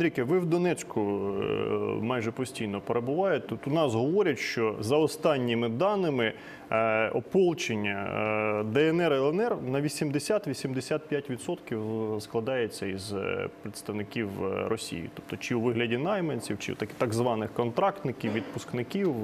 Андрійке, ви в Донецьку е, майже постійно перебуваєте. Тут у нас говорять, що за останніми даними е, ополчення е, ДНР і ЛНР на 80-85% складається із представників Росії. Тобто чи у вигляді найманців, чи так, так званих контрактників, відпускників.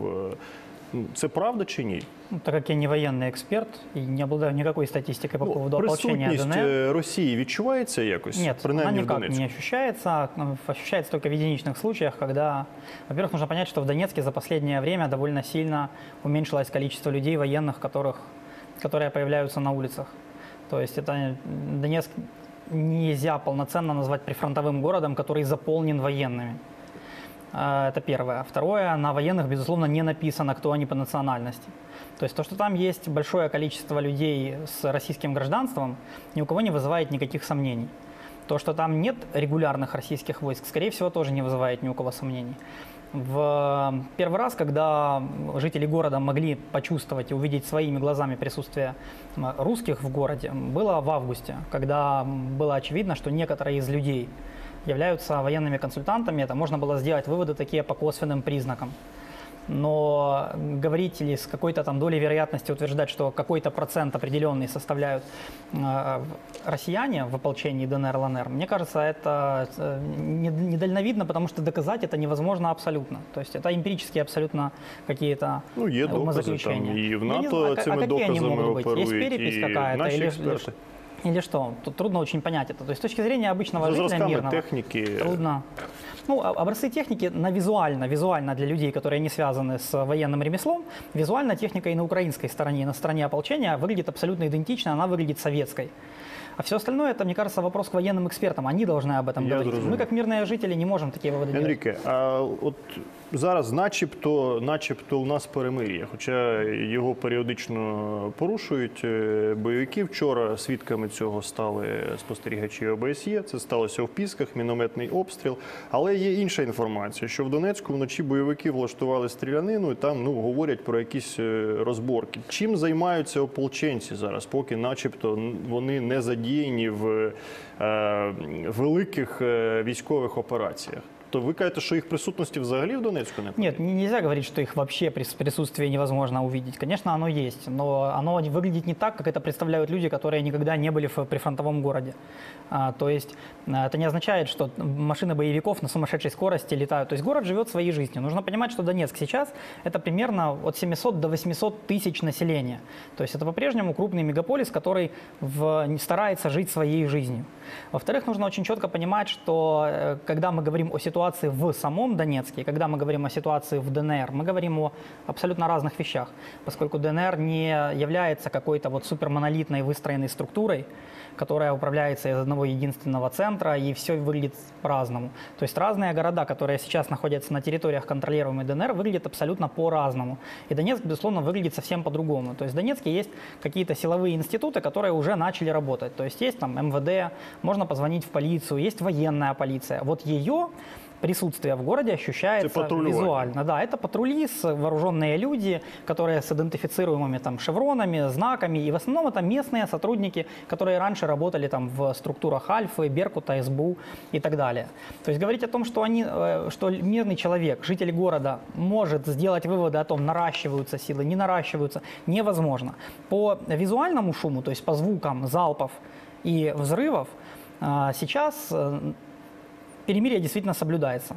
Е, ну, Це правда чи ні? Ну, Так как я не военный эксперт и не обладаю никакой статистикой по Ну, поводу ополчения присутність ДНР, е, Росії відчувається якось? нет, она принаймні в никак Донецьку? не ощущается. Ну, Ощущается только в единичных случаях, когда, во-первых, нужно понять, что в Донецке за последнее время довольно сильно уменьшилось количество людей военных, которых, которые появляются на улицах. То есть это м, Донецк нельзя полноценно назвать прифронтовым городом, который заполнен военными. А, Это первое. Второе, на военных, безусловно, не написано, кто они по национальности. То есть то, что там есть большое количество людей с российским гражданством, ни у кого не вызывает никаких сомнений. То, что там нет регулярных российских войск, скорее всего, тоже не вызывает ни у кого сомнений. В первый раз, когда жители города могли почувствовать и увидеть своими глазами присутствие русских в городе, было в августе, когда было очевидно, что некоторые из людей являются военными консультантами. Это можно было сделать выводы такие по косвенным признакам. Но говорить или с какой-то там долей вероятности утверждать, что какой-то процент определенный составляют э, россияне в ополчении ДНР, ЛНР, мне кажется, это э, не- недальновидно, потому что доказать это невозможно абсолютно. То есть это эмпирические абсолютно какие-то Ну, є э, докази там, умозаключения. і в Я не НАТО знаю, а ка- цими а какие они доказами могут быть? Есть оперують, перепись і какая-то наші или, експерти. или что? Тут трудно очень понять это. То есть с точки зрения обычного За жителя мирного, техніки. Трудно. Ну, а- образцы техники на визуально, визуально для людей, которые не связаны с военным ремеслом, визуально техника и на украинской стороне, и на стороне ополчения выглядит абсолютно идентично, она выглядит советской. А все остальное, это, мне кажется, вопрос к военным экспертам. Они должны об этом Я говорить. зрозумів. Мы, как мирные жители, не можем такие выводы делать. Енріке, а от зараз, начебто, начебто, у нас перемир'я, хоча його періодично порушують е, бойовики. Вчора свідками цього стали спостерігачі ОБСЄ. Це сталося в Пісках, мінометний обстріл. Але є інша інформація, що в Донецьку вночі бойовики влаштували стрілянину і там ну говорять про якісь е, розборки. Чим займаються ополченці зараз, поки, начебто, н- вони не задіяні В е, великих військових операціях? То ви кажете, що їх присутності взагалі в Донецьку не Нет, н- нельзя говорить, что их вообще при с- присутствии невозможно увидеть. Конечно, оно есть, но оно не- выглядит не так, как это представляют люди, которые никогда не были в прифронтовом городе. А, то есть а, это не означает, что машины боевиков на сумасшедшей скорости летают. То есть город живет своей жизнью. Нужно понимать, что Донецк сейчас это примерно от 700 до 800 тысяч населения. То есть это по-прежнему крупный мегаполис, который в- не старается жить своей жизнью. Во-вторых, нужно очень четко понимать, что э, когда мы говорим о ситуации в самом Донецке, когда мы говорим о ситуации в ДНР, мы говорим о абсолютно разных вещах, поскольку ДНР не является какой-то вот супермонолитной выстроенной структурой, которая управляется из одного единственного центра, и все выглядит по-разному. То есть разные города, которые сейчас находятся на территориях контролируемой ДНР, выглядят абсолютно по-разному. И Донецк, безусловно, выглядит совсем по-другому. То есть в Донецке есть какие-то силовые институты, которые уже начали работать. То есть есть там МВД, можно позвонить в полицию, есть военная полиция. Вот ее присутствие в городе ощущается визуально. Да, это патрули, вооруженные люди, которые с идентифицируемыми там шевронами, знаками. И в основном это местные сотрудники, которые раньше работали там в структурах Альфы, Беркута, СБУ и так далее. То есть говорить о том, что, они, э, что мирный человек, житель города, может сделать выводы о том, наращиваются силы, не наращиваются, невозможно. По визуальному шуму, то есть по звукам залпов и взрывов, а, сейчас э, перемирие действительно соблюдается.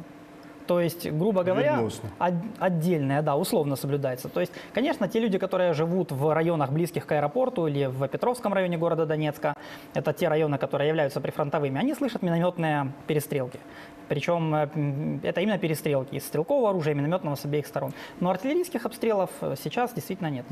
То есть, грубо говоря, от- отдельное, да, условно соблюдается. То есть, конечно, те люди, которые живут в районах близких к аэропорту или в Петровском районе города Донецка, это те районы, которые являются прифронтовыми, они слышат минометные перестрелки. Причем э, это именно перестрелки из стрелкового оружия, минометного с обеих сторон. Но артиллерийских обстрелов э, сейчас действительно нет.